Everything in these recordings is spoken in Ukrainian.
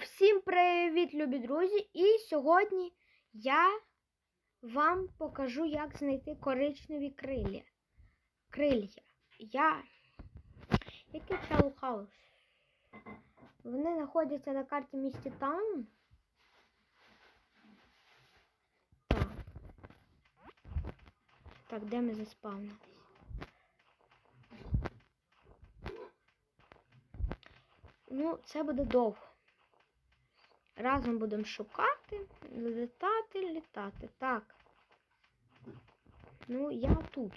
Всім привіт, любі друзі! І сьогодні я вам покажу, як знайти коричневі крилля. Крилья. Я. Який House? Вони знаходяться на карті місті Таун. Так. Так, де ми заспавнились? Ну, це буде довго. Разом будемо шукати, літати, літати. Так. Ну, я тут.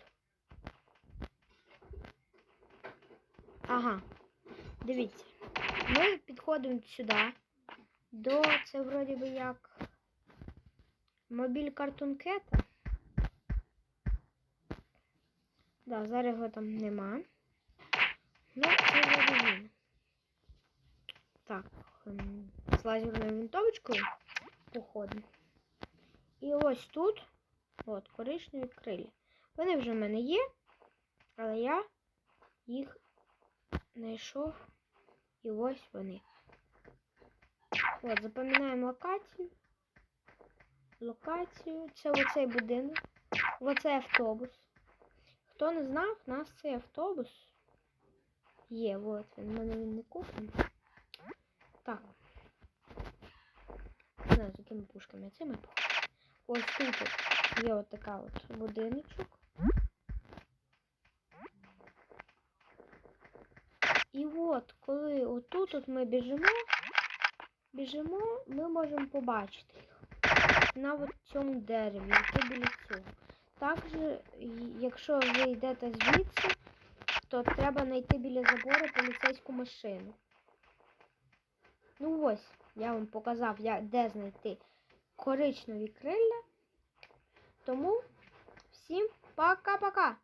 Ага. Дивіться. Ми підходимо сюди. До це вроді би як мобіль картункета. Да, зараз його там нема. Ну, це вроді він. Так, з лазерною винтовочкою походимо. І ось тут от коричневі крилля. Вони вже в мене є, але я їх знайшов. І ось вони. От, запам'ятаємо локацію. Локацію. Це оцей будинок. Оцей автобус. Хто не знав, у нас цей автобус є. От він. У мене він не куплений. Так. Знаю, з якими пушками цими походу. Ось тут є от така от будиночок. І от, коли отут от ми біжимо, біжимо, ми можемо побачити їх. На цьому дереві, яке біля цього. Також, якщо ви йдете звідси, то треба знайти біля забору поліцейську машину. Ну ось, я вам показав, де знайти коричневі крилля. Тому всім пока-пока!